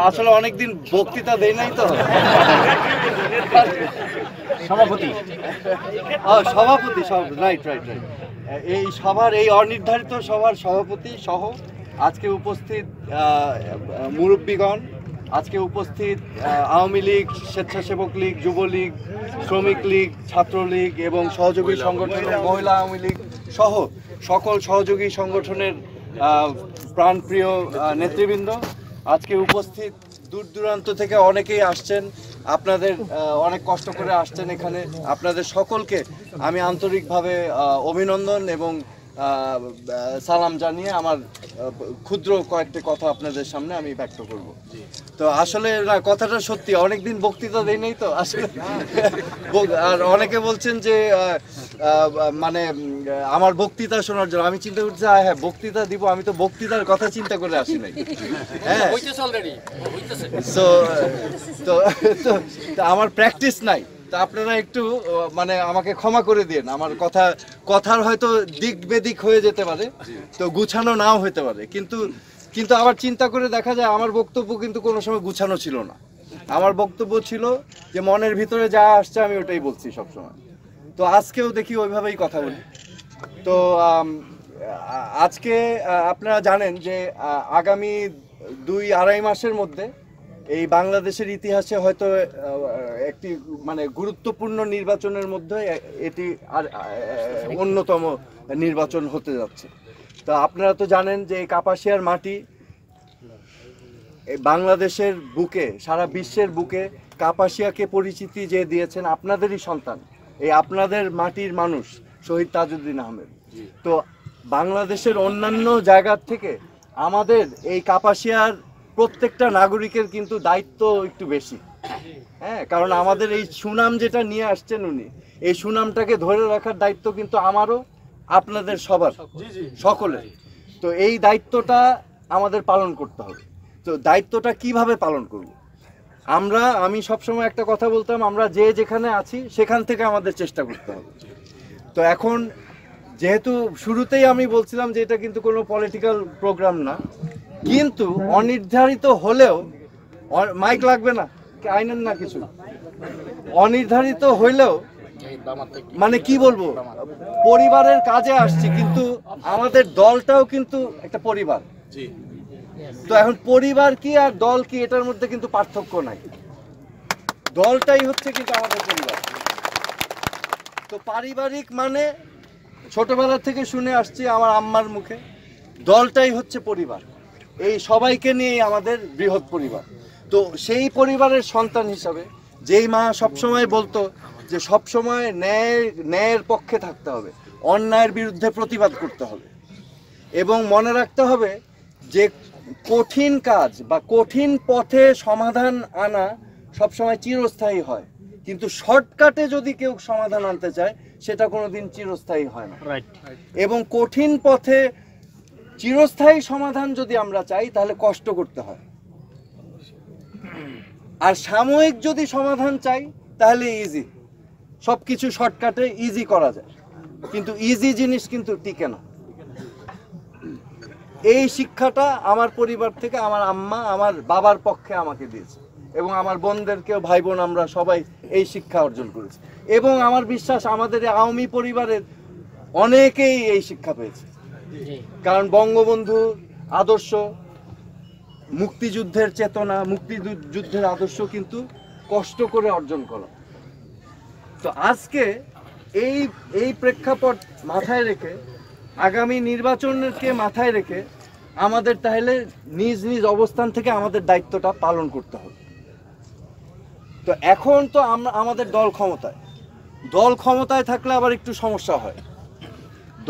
আসলে অনেকদিন বক্তৃতা দেয় নাই তো। সভাপতি। সভাপতি সভাপতি রাইট রাইট রাইট এই সভার এই অনির্ধারিত সভার সভাপতি সহ আজকে উপস্থিত মুরব্বীগণ আজকে উপস্থিত আওয়ামী লীগ স্বেচ্ছাসেবক লীগ যুবলীগ শ্রমিক লীগ ছাত্রলীগ এবং সহযোগী সংগঠনের মহিলা আওয়ামী লীগ সহ সকল সহযোগী সংগঠনের প্রাণপ্রিয় নেতৃবৃন্দ আজকে উপস্থিত দূর দূরান্ত থেকে অনেকেই আসছেন। আপনাদের অনেক কষ্ট করে আসছেন এখানে। আপনাদের সকলকে আমি আন্তরিকভাবে অভিনন্দন এবং সালাম জানিয়ে আমার ক্ষুদ্র কয়েকটি কথা আপনাদের সামনে আমি ব্যক্ত করব। তো আসলে না কথাটা সত্যি অনেকদিন বক্তৃতা দেই নাই তো আসলে। আর অনেকে বলছেন যে মানে আমার বক্তৃতা শোনার জন্য আমি চিন্তা করছি আহ, হ্যাঁ বক্তৃতা দিব আমি তো বক্তৃতার কথা চিন্তা করে আসি নাই। হ্যাঁ। তো তো আমার প্র্যাকটিস নাই তো আপনারা একটু মানে আমাকে ক্ষমা করে দিন আমার কথা কথার হয়তো দিক বেদিক হয়ে যেতে পারে তো গুছানো নাও হতে পারে কিন্তু কিন্তু আবার চিন্তা করে দেখা যায় আমার বক্তব্য কিন্তু কোনো সময় গুছানো ছিল না। আমার বক্তব্য ছিল যে মনের ভিতরে যা আসছে আমি ওটাই বলছি সবসময়। তো আজকেও দেখি ওইভাবেই কথা বলি। তো আজকে আপনারা জানেন যে আগামী দুই আড়াই মাসের মধ্যে এই বাংলাদেশের ইতিহাসে হয়তো একটি মানে গুরুত্বপূর্ণ নির্বাচনের মধ্যে এটি আর অন্যতম নির্বাচন হতে যাচ্ছে। তো আপনারা তো জানেন যে এই কাপাসিয়ার মাটি এই বাংলাদেশের বুকে সারা বিশ্বের বুকে কাপাসিয়াকে পরিচিতি যে দিয়েছেন আপনাদেরই সন্তান এই আপনাদের মাটির মানুষ শহীদ তাজউদ্দিন আহমেদ। তো বাংলাদেশের অন্যান্য জায়গার থেকে আমাদের এই কাপাসিয়ার প্রত্যেকটা নাগরিকের কিন্তু দায়িত্ব একটু বেশি। হ্যাঁ কারণ আমাদের এই সুনাম যেটা নিয়ে আসছেন উনি এই সুনামটাকে ধরে রাখার দায়িত্ব কিন্তু আমারও। আপনাদের সবার সকলের। তো এই দায়িত্বটা আমাদের পালন করতে হবে। তো দায়িত্বটা কীভাবে পালন করব? আমরা আমি সবসময় একটা কথা বলতাম আমরা যে যেখানে আছি সেখান থেকে আমাদের চেষ্টা করতে হবে। তো এখন যেহেতু শুরুতেই আমি বলছিলাম যে এটা কিন্তু কোনো পলিটিক্যাল প্রোগ্রাম না কিন্তু অনির্ধারিত হলেও মাইক লাগবে না আইনেন না কিছু। অনির্ধারিত হইলেও মানে কি বলব? পরিবারের কাজে আসছি কিন্তু আমাদের দলটাও কিন্তু একটা পরিবার। তো এখন পরিবার কি আর দল কি এটার মধ্যে কিন্তু পার্থক্য নাই। দলটাই হচ্ছে কিন্তু আমাদের পরিবার। তো পারিবারিক মানে ছোটবেলা থেকে শুনে আসছি আমার আম্মার মুখে দলটাই হচ্ছে পরিবার। এই সবাইকে নিয়েই আমাদের বৃহৎ পরিবার। তো সেই পরিবারের সন্তান হিসাবে যেই মা সবসময় বলতো যে সবসময় ন্যায় ন্যায়ের পক্ষে থাকতে হবে অন্যায়ের বিরুদ্ধে প্রতিবাদ করতে হবে। এবং মনে রাখতে হবে যে কঠিন কাজ বা কঠিন পথে সমাধান আনা সবসময় চিরস্থায়ী হয়। কিন্তু শর্টকাটে যদি কেউ সমাধান আনতে চায় সেটা কোনোদিন চিরস্থায়ী হয় না। রাইট এবং কঠিন পথে চিরস্থায়ী সমাধান যদি আমরা চাই তাহলে কষ্ট করতে হয়। আর সাময়িক যদি সমাধান চাই তাহলে ইজি সব কিছু শর্টকাটে ইজি করা যায়। কিন্তু ইজি জিনিস কিন্তু টিকে না। এই শিক্ষাটা আমার পরিবার থেকে আমার আম্মা আমার বাবার পক্ষে আমাকে দিয়েছে। এবং আমার বোনদেরকেও ভাই বোন আমরা সবাই এই শিক্ষা অর্জন করেছি। এবং আমার বিশ্বাস আমাদের এই আওয়ামী পরিবারের অনেকেই এই শিক্ষা পেয়েছে। কারণ বঙ্গবন্ধু আদর্শ মুক্তিযুদ্ধের চেতনা মুক্তিযুদ্ধের আদর্শ কিন্তু কষ্ট করে অর্জন করা। তো আজকে এই এই প্রেক্ষাপট মাথায় রেখে, আগামী নির্বাচনকে মাথায় রেখে আমাদের তাহলে নিজ নিজ অবস্থান থেকে আমাদের দায়িত্বটা পালন করতে হবে। তো এখন তো আমরা, আমাদের দল ক্ষমতায়। দল ক্ষমতায় থাকলে আবার একটু সমস্যা হয়।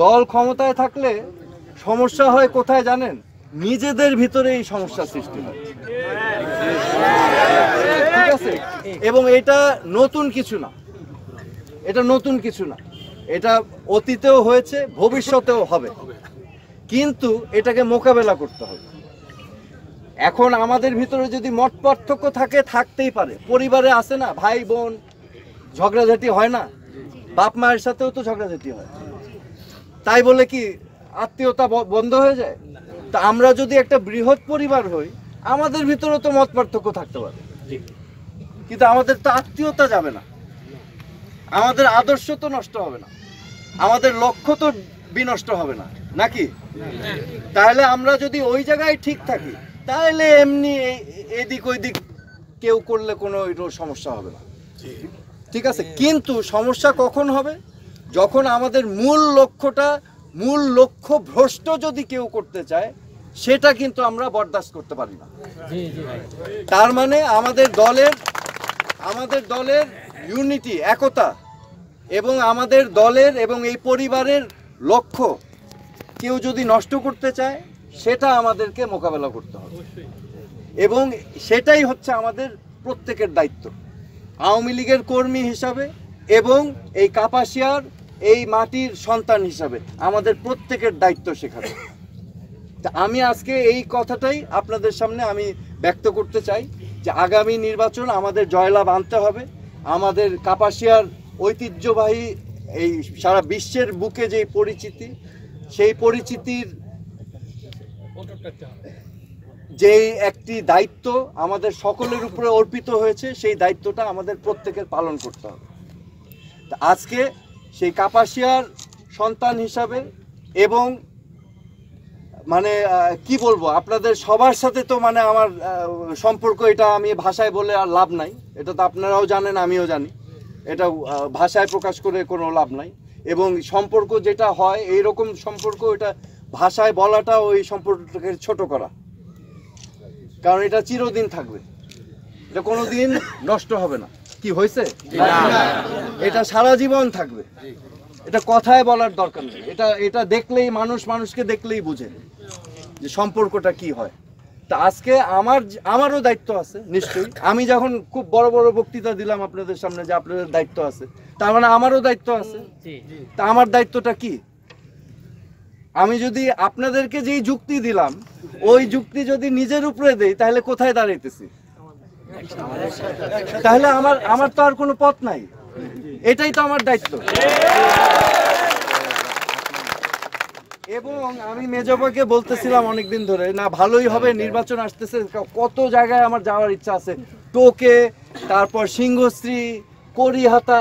দল ক্ষমতায় থাকলে সমস্যা হয় কোথায় জানেন? নিজেদের ভিতরে এই সমস্যা সৃষ্টি হয়। ঠিক আছে? এবং এটা নতুন কিছু না। এটা নতুন কিছু না। এটা অতীতেও হয়েছে, ভবিষ্যতেও হবে। কিন্তু এটাকে মোকাবেলা করতে হবে। এখন আমাদের ভিতরে যদি মত পার্থক্য থাকে, থাকতেই পারে। পরিবারে আছে না, ভাই, বোন, ঝগড়াঝাটি হয় না? বাপ মায়ের সাথেও তো ঝগড়াঝাটি হয়। তাই বলে কি আত্মীয়তা বন্ধ হয়ে যায়? তা আমরা যদি একটা বৃহৎ পরিবার হই, আমাদের ভিতরে তো মত পার্থক্য থাকতে পারে। কিন্তু আমাদের তো আত্মীয়তা যাবে না। আমাদের আদর্শ তো নষ্ট হবে না। আমাদের লক্ষ্য তো বিনষ্ট হবে না নাকি? তাহলে আমরা যদি ওই জায়গায় ঠিক থাকি তাহলে এমনি এই- এদিক ওই দিক কেউ করলে কোনো সমস্যা হবে না। ঠিক আছে? কিন্তু সমস্যা কখন হবে? যখন আমাদের মূল লক্ষ্যটা মূল লক্ষ্য ভ্রষ্ট যদি কেউ করতে চায় সেটা কিন্তু আমরা বরদাস্ত করতে পারি না। তার মানে আমাদের দলের আমাদের দলের ইউনিটি, একতা এবং আমাদের দলের এবং এই পরিবারের লক্ষ্য কেউ যদি নষ্ট করতে চায়, সেটা আমাদেরকে মোকাবেলা করতে হবে। এবং সেটাই হচ্ছে আমাদের প্রত্যেকের দায়িত্ব। আওয়ামী লীগের কর্মী হিসাবে এবং এই কাপাসিয়ার এই মাটির সন্তান হিসাবে আমাদের প্রত্যেকের দায়িত্ব তা আমি আজকে এই কথাটাই আপনাদের সামনে আমি ব্যক্ত করতে চাই যে আগামী নির্বাচন আমাদের জয়লাভ আনতে হবে। আমাদের কাপাসিয়ার ঐতিহ্যবাহী এই সারা বিশ্বের বুকে যে পরিচিতি, সেই পরিচিতির যেই একটি দায়িত্ব আমাদের সকলের উপরে অর্পিত হয়েছে, সেই দায়িত্বটা আমাদের প্রত্যেকের পালন করতে হবে। আজকে সেই কাপাসিয়ার সন্তান হিসাবে এবং মানে কি বলব আপনাদের সবার সাথে তো মানে আমার সম্পর্ক এটা আমি ভাষায় বলে আর লাভ নাই। এটা তো আপনারাও জানেন আমিও জানি। এটা ভাষায় প্রকাশ করে কোনো লাভ নাই। এবং সম্পর্ক যেটা হয় এই রকম সম্পর্ক এটা ভাষায় বলাটা ওই সম্পর্কটাকে ছোট করা। কারণ এটা চিরদিন থাকবে। এটা কোনো দিন নষ্ট হবে না। কি হয়েছে? এটা সারা জীবন থাকবে। এটা কথায় বলার দরকার নেই। এটা এটা দেখলেই মানুষ মানুষকে দেখলেই বুঝে যে সম্পর্কটা কি হয়। তা আজকে আমার আমারও দায়িত্ব আছে নিশ্চয়ই। আমি যখন খুব বড় বড় বক্তৃতা দিলাম আপনাদের সামনে যে আপনাদের দায়িত্ব আছে তার মানে আমারও দায়িত্ব আছে। তা আমার দায়িত্বটা কি? আমি যদি আপনাদেরকে যেই যুক্তি দিলাম ওই যুক্তি যদি নিজের উপরে দেই তাহলে কোথায় দাঁড়াইতেছি? তাহলে আমার আমার তো আর কোনো পথ নাই। এটাই তো আমার দায়িত্ব। এবং আমি মেজবাকে বলতেছিলাম অনেকদিন ধরে না ভালোই হবে নির্বাচন আসতেছে কত জায়গায় আমার যাওয়ার ইচ্ছা আছে। টোকে তারপর সিংহশ্রী করিহাতা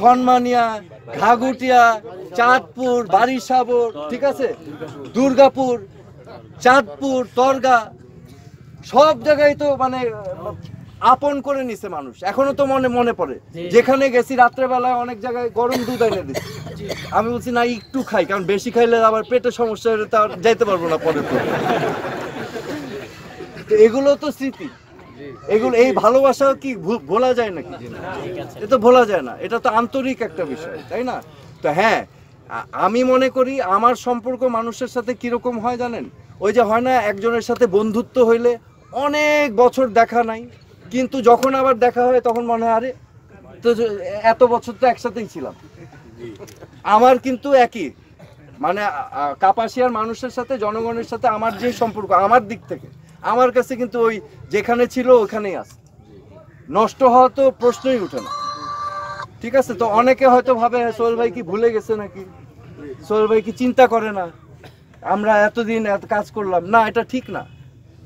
সন্মানিয়া। ঘাগুটিয়া চাঁদপুর বারিসাবর ঠিক আছে? দুর্গাপুর চাঁদপুর তরগা সব জায়গায় তো মানে আপন করে নিছে মানুষ। এখনও তো মনে মনে পড়ে। যেখানে গেছি রাত্রেবেলায় অনেক জায়গায় গরম দুধ এনে দিচ্ছে আমি বলছি না একটু খাই কারণ বেশি খাইলে আবার পেটের সমস্যা হলে তো আর যাইতে পারব না পরে তো। এগুলো তো স্মৃতি। এগুলো এই ভালোবাসা কি ভোলা যায় নাকি? এটা তো ভোলা যায় না। এটা তো আন্তরিক একটা বিষয় তাই না? তো হ্যাঁ আমি মনে করি আমার সম্পর্ক মানুষের সাথে কীরকম হয় জানেন? ওই যে হয় না একজনের সাথে বন্ধুত্ব হইলে অনেক বছর দেখা নাই কিন্তু যখন আবার দেখা হয় তখন মনে হয়, আরে, তো এত বছর তো একসাথেই ছিলাম। আমার কিন্তু একই। মানে কাপাসিয়ার মানুষের সাথে, জনগণের সাথে আমার যে সম্পর্ক, আমার দিক থেকে, আমার কাছে কিন্তু ওই যেখানে ছিল ওখানেই আছে। নষ্ট হওয়া তো প্রশ্নই উঠে না। ঠিক আছে? তো অনেকে হয়তো ভাবে সোহেল ভাই কি ভুলে গেছে নাকি? সোহেল ভাই কি চিন্তা করে না? আমরা এতদিন এত কাজ করলাম। না, এটা ঠিক না।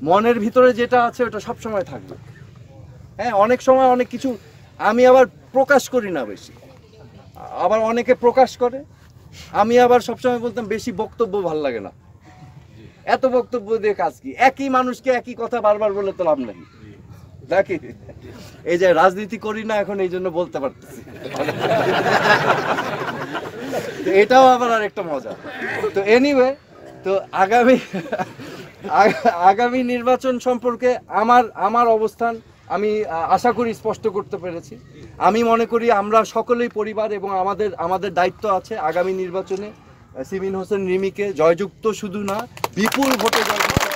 মনের ভিতরে যেটা আছে, ওটা সব সময় থাকবে। হ্যাঁ অনেক সময় অনেক কিছু আমি আবার প্রকাশ করি না বেশি। আবার অনেকে প্রকাশ করে। আমি আবার সবসময় বলতাম, বেশি বক্তব্য ভালো লাগে না। এত বক্তব্য দিয়ে কাজ কি? একই মানুষকে একই কথা বারবার বলে তো লাভ নেই। নাকি? এই যে রাজনীতি করি না এখন, এই জন্য বলতে পারতেছি। এটাও আবার আরেকটা মজা। তো এনিওয়ে তো আগামী আগা- আগামী নির্বাচন সম্পর্কে আমার আমার অবস্থান আমি আশা করি স্পষ্ট করতে পেরেছি। আমি মনে করি আমরা সকলেই পরিবার এবং আমাদের আমাদের দায়িত্ব আছে আগামী নির্বাচনে। সিমিন হোসেন রিমিকে জয়যুক্ত শুধু না, বিপুল ভোটে জয়যুক্ত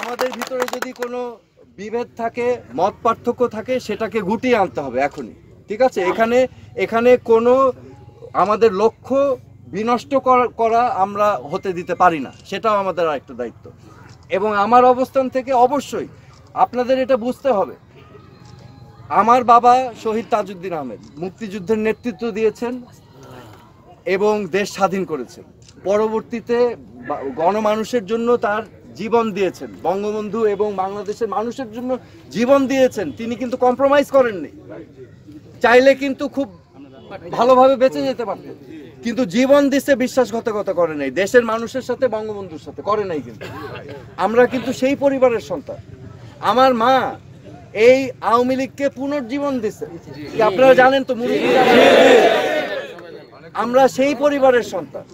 আমাদের ভিতরে যদি কোনো বিভেদ থাকে, মত পার্থক্য থাকে, সেটাকে গুটিয়ে আনতে হবে এখনই। ঠিক আছে? এখানে এখানে কোনো আমাদের লক্ষ্য বিনষ্ট করা- আমরা হতে দিতে পারি না। সেটাও আমাদের আরেকটা দায়িত্ব। এবং আমার অবস্থান থেকে অবশ্যই আপনাদের এটা বুঝতে হবে। আমার বাবা শহীদ তাজউদ্দিন আহমেদ মুক্তিযুদ্ধের নেতৃত্ব দিয়েছেন এবং দেশ স্বাধীন করেছেন। পরবর্তীতে গণমানুষের জন্য তার জীবন দিয়েছেন। বঙ্গবন্ধু এবং বাংলাদেশের মানুষের জন্য জীবন দিয়েছেন। তিনি কিন্তু কম্প্রোমাইজ করেননি। চাইলে কিন্তু খুব ভালোভাবে বেঁচে যেতে পারতেন। কিন্তু জীবন দিচ্ছে বিশ্বাসঘাতকতা করে নাই। দেশের মানুষের সাথে, বঙ্গবন্ধুর সাথে, করে নাই কিন্তু। আমরা কিন্তু সেই পরিবারের সন্তান। আমার মা এই আওয়ামী লীগকে পুনর্জীবন দিচ্ছে কি আপনারা জানেন তো আমরা সেই পরিবারের সন্তান।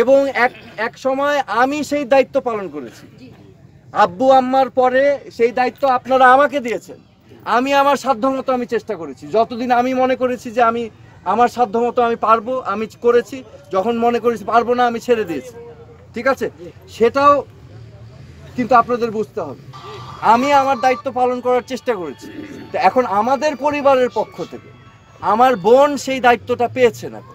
এবং এক এক সময় আমি সেই দায়িত্ব পালন করেছি। আব্বু আম্মার পরে সেই দায়িত্ব আপনারা আমাকে দিয়েছেন। আমি আমার সাধ্যমতো আমি চেষ্টা করেছি। যতদিন আমি মনে করেছি যে আমি আমার সাধ্যমতো আমি পারব আমি করেছি যখন মনে করেছি পারব না আমি ছেড়ে দিয়েছি। ঠিক আছে? সেটাও কিন্তু আপনাদের বুঝতে হবে। আমি আমার দায়িত্ব পালন করার চেষ্টা করেছি। তো এখন আমাদের পরিবারের পক্ষ থেকে আমার বোন সেই দায়িত্বটা পেয়েছেন এখন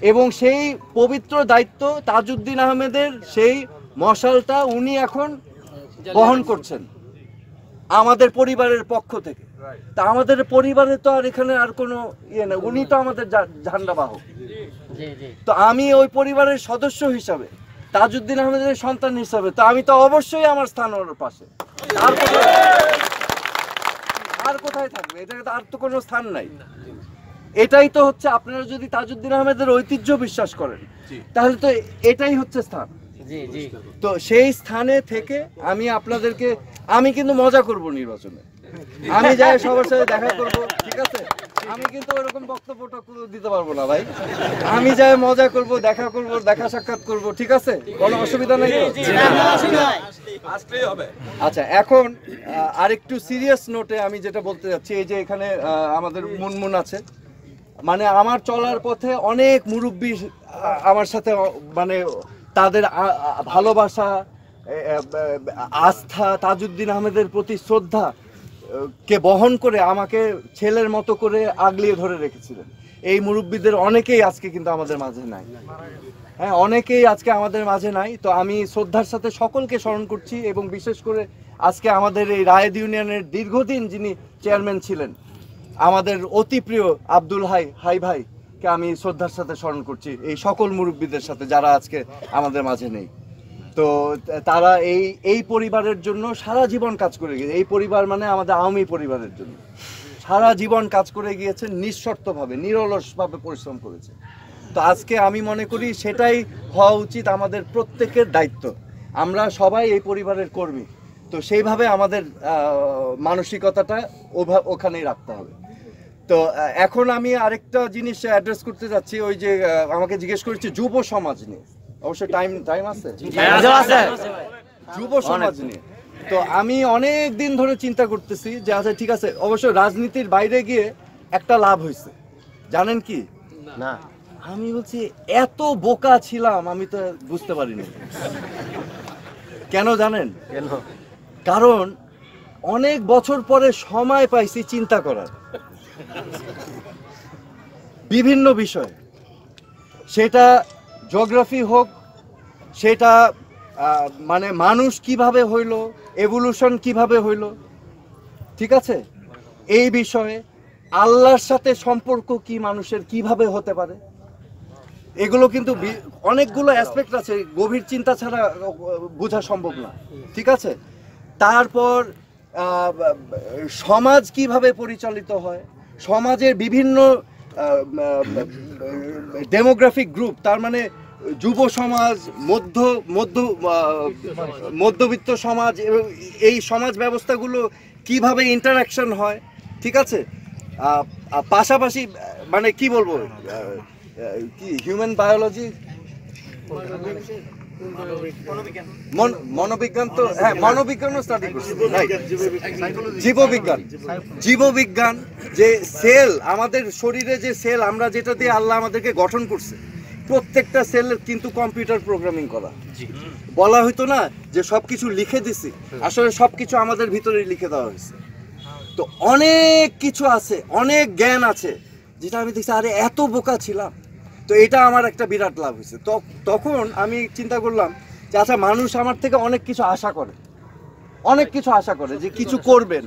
এবং সেই পবিত্র দায়িত্ব তাজউদ্দিন আহমেদের সেই মশালটা উনি এখন বহন করছেন আমাদের পরিবারের পক্ষ থেকে। তা আমাদের পরিবারে তো আর এখানে আর কোনো ইয়ে নেই। উনি তো আমাদের জা- ঝান্ডা বাহক। তো আমি ওই পরিবারের সদস্য হিসাবে তাজউদ্দিন আহমেদের সন্তান হিসাবে তো আমি তো অবশ্যই আমার স্থান ওর পাশে। আর কোথায় আর কোথায় থাকবে? এটা আর তো কোনো স্থান নাই। এটাই তো হচ্ছে আপনারা যদি তাজউদ্দিন আহমেদের ঐতিহ্য বিশ্বাস করেন তাহলে তো এটাই হচ্ছে স্থান। তো সেই স্থানে থেকে আমি আপনাদেরকে আমি কিন্তু মজা করব নির্বাচনে। আমি যাই সবার সাথে দেখা করব ঠিক আছে? আমি কিন্তু ওরকম বক্তব্যটা দিতে পারব না ভাই। আমি যাই মজা করব দেখা করব দেখা সাক্ষাৎ করব ঠিক আছে? কোনো অসুবিধা নেই আচ্ছা এখন আরেকটু সিরিয়াস নোটে আমি যেটা বলতে যাচ্ছি এই যে এখানে আমাদের মুনমুন আছে। মানে আমার চলার পথে অনেক মুরব্বী আমার সাথে মানে তাদের ভালোবাসা আস্থা তাজউদ্দিন আহমেদের প্রতি শ্রদ্ধা কে বহন করে আমাকে ছেলের মতো করে আগলিয়ে ধরে রেখেছিলেন। এই মুরব্বীদের অনেকেই আজকে কিন্তু আমাদের মাঝে নাই। হ্যাঁ অনেকেই আজকে আমাদের মাঝে নাই। তো আমি শ্রদ্ধার সাথে সকলকে স্মরণ করছি এবং বিশেষ করে আজকে আমাদের এই রায়েদ ইউনিয়নের দীর্ঘদিন যিনি চেয়ারম্যান ছিলেন, আমাদের অতি প্রিয় আব্দুল হাই হাই ভাইকে আমি শ্রদ্ধার সাথে স্মরণ করছি। এই সকল মুরব্বীদের সাথে যারা আজকে আমাদের মাঝে নেই। তো তারা এই এই পরিবারের জন্য সারা জীবন কাজ করে গিয়েছে। এই পরিবার মানে আমাদের আওয়ামী পরিবারের জন্য। সারা জীবন কাজ করে গিয়েছেন নিঃশর্তভাবে, নিরলসভাবে পরিশ্রম করেছে। তো আজকে আমি মনে করি সেটাই হওয়া উচিত আমাদের প্রত্যেকের দায়িত্ব। আমরা সবাই এই পরিবারের কর্মী। তো সেইভাবে আমাদের মানসিকতাটা ওখানেই রাখতে হবে। তো এখন আমি আরেকটা জিনিস অ্যাড্রেস করতে যাচ্ছি, ওই যে আমাকে জিজ্ঞেস করেছে যুব সমাজ নিয়ে। অবশ্য টাইম টাইম আছে। যুব সমাজ নিয়ে। তো আমি অনেক দিন ধরে চিন্তা করতেছি যে আচ্ছা ঠিক আছে অবশ্য রাজনীতির বাইরে গিয়ে একটা লাভ হয়েছে। জানেন কি? না। আমি বলছি এত বোকা ছিলাম আমি তো বুঝতে পারিনি। কেন জানেন? কেন? কারণ অনেক বছর পরে সময় পাইছি চিন্তা করার। বিভিন্ন বিষয়। সেটা জিওগ্রাফি হোক, সেটা মানে মানুষ কীভাবে হইল এভলিউশন কীভাবে হইল, ঠিক আছে? এই বিষয়ে আল্লাহর সাথে সম্পর্ক কি মানুষের, কীভাবে হতে পারে? এগুলো কিন্তু অনেকগুলো অ্যাসপেক্ট আছে, গভীর চিন্তা ছাড়া বোঝা সম্ভব না, ঠিক আছে? তারপর সমাজ কীভাবে পরিচালিত হয়, সমাজের বিভিন্ন ডেমোগ্রাফিক গ্রুপ তার মানে যুব সমাজ, মধ্য মধ্য মধ্যবিত্ত সমাজ এবং এই সমাজ ব্যবস্থাগুলো কীভাবে ইন্টারাকশন হয়, ঠিক আছে? পাশাপাশি মানে কি বলব কি হিউম্যান বায়োলজি মন- মনোবিজ্ঞান তো হ্যাঁ মনোবিজ্ঞানও স্টাডি করছি জীববিজ্ঞান। জীববিজ্ঞান, যে সেল আমাদের শরীরে যে সেল আমরা যেটা দিয়ে আল্লাহ আমাদেরকে গঠন করছে প্রত্যেকটা সেল কিন্তু কম্পিউটার প্রোগ্রামিং করা। বলা হইতো না যে সবকিছু লিখে দিছি আসলে সবকিছু আমাদের ভিতরেই লিখে দেওয়া হয়েছে। তো অনেক কিছু আছে অনেক জ্ঞান আছে যেটা আমি দেখছি আরে এত বোকা ছিলাম। তো এটা আমার একটা বিরাট লাভ হয়েছে। তো তখন আমি চিন্তা করলাম যে আচ্ছা মানুষ আমার থেকে অনেক কিছু আশা করে। অনেক কিছু আশা করে যে কিছু করবেন।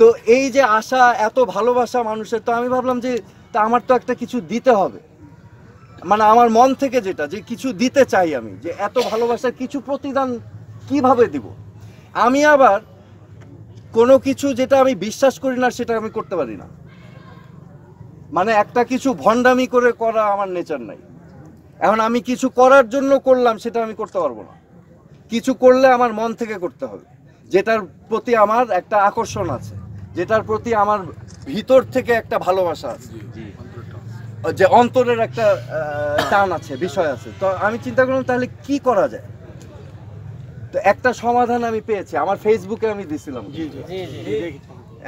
তো এই যে আশা এত ভালোবাসা মানুষের তো আমি ভাবলাম যে তা আমার তো একটা কিছু দিতে হবে। মানে আমার মন থেকে যেটা, যে কিছু দিতে চাই আমি, যে এত ভালোবাসার কিছু প্রতিদান কীভাবে দিব? আমি আবার কোনো কিছু যেটা আমি বিশ্বাস করি না, সেটা আমি করতে পারি না। মানে একটা কিছু ভণ্ডামি করে করা আমার নেচার নাই। এখন আমি কিছু করার জন্য করলাম, সেটা আমি করতে পারব না। কিছু করলে আমার মন থেকে করতে হবে। যেটার প্রতি আমার একটা আকর্ষণ আছে, যেটার প্রতি আমার ভিতর থেকে একটা ভালোবাসা আছে। যে অন্তরের একটা টান আছে বিষয় আছে। তো আমি চিন্তা করলাম তাহলে কি করা যায়? তো একটা সমাধান আমি পেয়েছি আমার ফেসবুকে আমি দিছিলাম।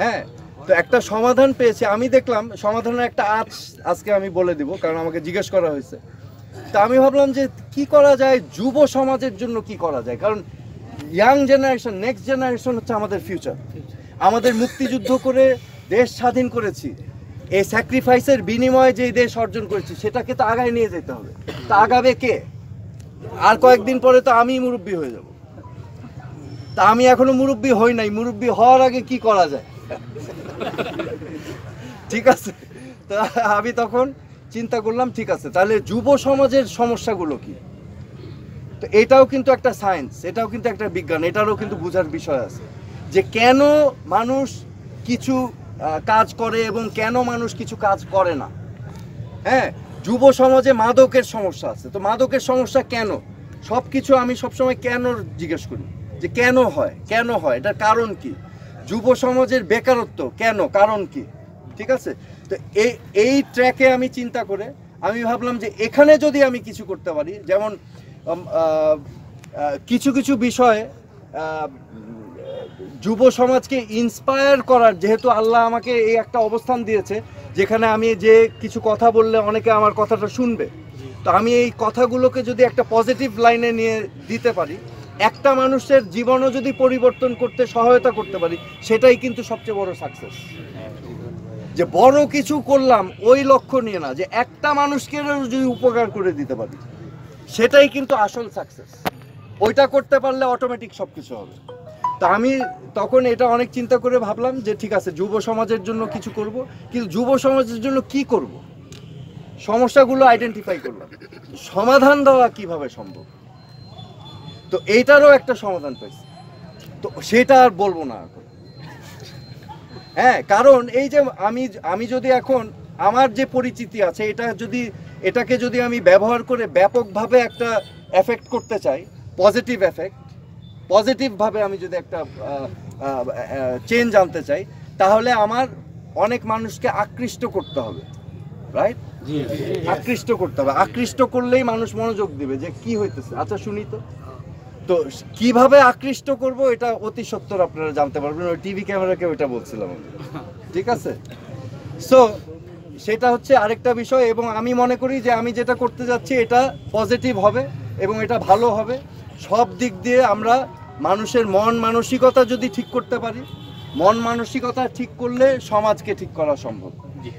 হ্যাঁ তো একটা সমাধান পেয়েছি আমি দেখলাম সমাধানের একটা আজ আজকে আমি বলে দিব কারণ আমাকে জিজ্ঞেস করা হয়েছে। তা আমি ভাবলাম যে কি করা যায় যুব সমাজের জন্য কি করা যায়? কারণ ইয়াং জেনারেশন নেক্সট জেনারেশন হচ্ছে আমাদের ফিউচার আমাদের মুক্তিযুদ্ধ করে দেশ স্বাধীন করেছি। এই স্যাক্রিফাইসের বিনিময়ে যে দেশ অর্জন করেছি, সেটাকে তো আগায় নিয়ে যেতে হবে। তা আগাবে কে? আর কয়েকদিন পরে তো আমি মুরব্বী হয়ে যাব। তা আমি এখনও মুরব্বী হই নাই, মুরব্বী হওয়ার আগে কি করা যায়? ঠিক আছে? তো আমি তখন চিন্তা করলাম, ঠিক আছে, তাহলে যুব সমাজের সমস্যাগুলো কি? তো এটাও কিন্তু একটা সায়েন্স এটাও কিন্তু একটা বিজ্ঞান, এটারও কিন্তু বোঝার বিষয় আছে। যে কেন মানুষ কিছু কাজ করে এবং কেন মানুষ কিছু কাজ করে না? হ্যাঁ যুব সমাজে মাদকের সমস্যা আছে। তো মাদকের সমস্যা কেন? সব কিছু আমি সবসময় কেন জিজ্ঞেস করি? যে কেন হয়? কেন হয়? এটার কারণ কি? যুব সমাজের বেকারত্ব কেন? কারণ কি? ঠিক আছে? তো এই এই ট্র্যাকে আমি চিন্তা করে আমি ভাবলাম যে এখানে যদি আমি কিছু করতে পারি, যেমন কিছু কিছু বিষয়ে যুব সমাজকে ইন্সপায়ার করার, যেহেতু আল্লাহ আমাকে এই একটা অবস্থান দিয়েছে, যেখানে আমি যে কিছু কথা বললে অনেকে আমার কথাটা শুনবে। তো আমি এই কথাগুলোকে যদি একটা পজিটিভ লাইনে নিয়ে দিতে পারি, একটা মানুষের জীবনও যদি পরিবর্তন করতে, সহায়তা করতে পারি, সেটাই কিন্তু সবচেয়ে বড় সাকসেস যে বড় কিছু করলাম, ওই লক্ষ্য নিয়ে না, যে একটা মানুষকে যদি উপকার করে দিতে পারি, সেটাই কিন্তু আসল সাকসেস ওইটা করতে পারলে অটোমেটিক সব কিছু হবে। তা আমি তখন এটা অনেক চিন্তা করে ভাবলাম যে ঠিক আছে, যুব সমাজের জন্য কিছু করব, কিন্তু যুব সমাজের জন্য কি করব? সমস্যাগুলো আইডেন্টিফাই করলাম। সমাধান দেওয়া কীভাবে সম্ভব? তো এইটারও একটা সমাধান পাইছি। তো সেটা আর বলব না এখন। হ্যাঁ কারণ এই যে আমি আমি যদি এখন আমার যে পরিচিতি আছে, এটা যদি, এটাকে যদি আমি ব্যবহার করে ব্যাপকভাবে একটা এফেক্ট করতে চাই পজিটিভ এফেক্ট পজিটিভভাবে আমি যদি একটা চেঞ্জ আনতে চাই তাহলে আমার অনেক মানুষকে আকৃষ্ট করতে হবে রাইট আকৃষ্ট করতে হবে। আকৃষ্ট করলেই মানুষ মনোযোগ দিবে যে কি হইতেছে। আচ্ছা শুনি তো। তো কীভাবে আকৃষ্ট করব এটা অতি সত্তর আপনারা জানতে পারবেন। ওই টিভি ক্যামেরাকে ওইটা বলছিলাম আমি। ঠিক আছে? সো সেটা হচ্ছে আরেকটা বিষয় এবং আমি মনে করি যে আমি যেটা করতে যাচ্ছি এটা পজিটিভ হবে এবং এটা ভালো হবে। সব দিক দিয়ে আমরা মানুষের মন মানসিকতা যদি ঠিক করতে পারি মন মানসিকতা ঠিক করলে সমাজকে ঠিক করা সম্ভব।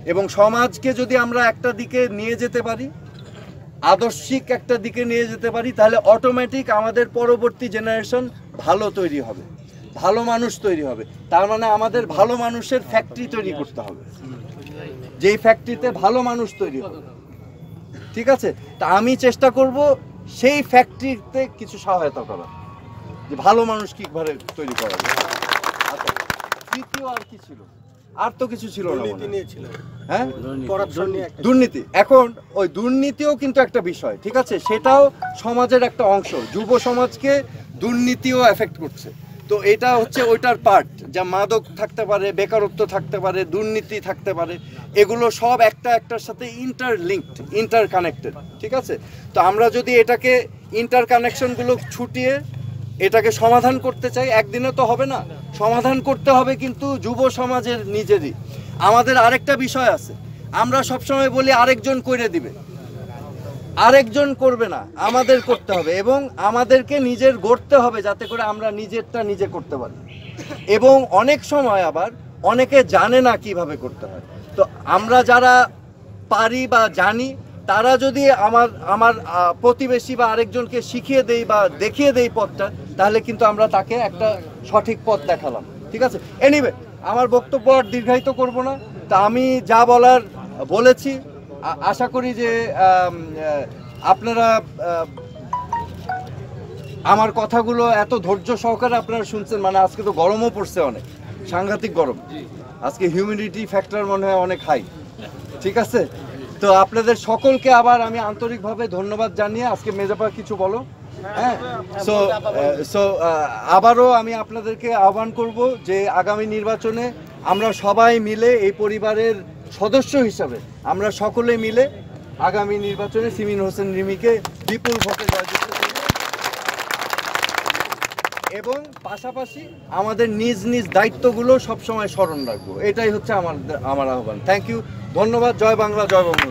এবং সমাজকে যদি আমরা একটা দিকে নিয়ে যেতে পারি আদর্শিক একটা দিকে নিয়ে যেতে পারি তাহলে অটোমেটিক আমাদের পরবর্তী জেনারেশন ভালো তৈরি হবে ভালো মানুষ তৈরি হবে। তার মানে আমাদের ভালো মানুষের ফ্যাক্টরি তৈরি করতে হবে। যেই ফ্যাক্টরিতে ভালো মানুষ তৈরি হবে। ঠিক আছে? তা আমি চেষ্টা করব সেই ফ্যাক্টরিতে কিছু সহায়তা করা যে ভালো মানুষ কীভাবে তৈরি করা যায়। আচ্ছা, তৃতীয় আর কি ছিল? আর তো কিছু ছিল না হয়। হ্যাঁ? দুর্নীতি। এখন ওই দুর্নীতিও কিন্তু একটা বিষয় ঠিক আছে? সেটাও সমাজের একটা অংশ। যুব সমাজকে দুর্নীতিও এফেক্ট করছে। তো এটা হচ্ছে ওইটার পার্ট যা মাদক থাকতে পারে বেকারত্ব থাকতে পারে দুর্নীতি থাকতে পারে এগুলো সব একটা একটার সাথে ইন্টারলিঙ্কড ইন্টার কানেক্টেড ঠিক আছে? তো আমরা যদি এটাকে ইন্টার কানেকশনগুলো ছুটিয়ে এটাকে সমাধান করতে চাই একদিনে তো হবে না। সমাধান করতে হবে কিন্তু যুব সমাজের নিজেরই। আমাদের আরেকটা বিষয় আছে। আমরা সবসময় বলি, আরেকজন করে দিবে। আরেকজন করবে না, আমাদের করতে হবে এবং আমাদেরকে নিজের গড়তে হবে যাতে করে আমরা নিজেরটা নিজে করতে পারি। এবং অনেক সময় আবার অনেকে জানে না কীভাবে করতে হয়। তো আমরা যারা পারি বা জানি, তারা যদি আমার আমার প্রতিবেশী বা আরেকজনকে শিখিয়ে দেই বা দেখিয়ে দেই পথটা তাহলে কিন্তু আমরা তাকে একটা সঠিক পথ দেখালাম। ঠিক আছে? এনিওয়ে আমার বক্তব্য আর দীর্ঘায়িত করব না। তা আমি যা বলার বলেছি আশা করি যে আপনারা আমার কথাগুলো এত ধৈর্য সহকারে আপনারা শুনছেন মানে আজকে তো গরমও পড়ছে অনেক। সাংঘাতিক গরম। আজকে হিউমিডিটি ফ্যাক্টর মনে হয় অনেক হাই ঠিক আছে? তো আপনাদের সকলকে আবার আমি আন্তরিকভাবে ধন্যবাদ জানিয়ে আজকে মেজাপা কিছু বলো। হ্যাঁ সো সো আবারও আমি আপনাদেরকে আহ্বান করব যে আগামী নির্বাচনে আমরা সবাই মিলে এই পরিবারের সদস্য হিসাবে আমরা সকলে মিলে আগামী নির্বাচনে সিমিন হোসেন রিমিকে বিপুল ভোটে এবং পাশাপাশি আমাদের নিজ নিজ দায়িত্বগুলো সবসময় স্মরণ রাখব। এটাই হচ্ছে আমার আমার আহ্বান। থ্যাংক ইউ ধন্যবাদ। জয় বাংলা, জয় বঙ্গবন্ধু।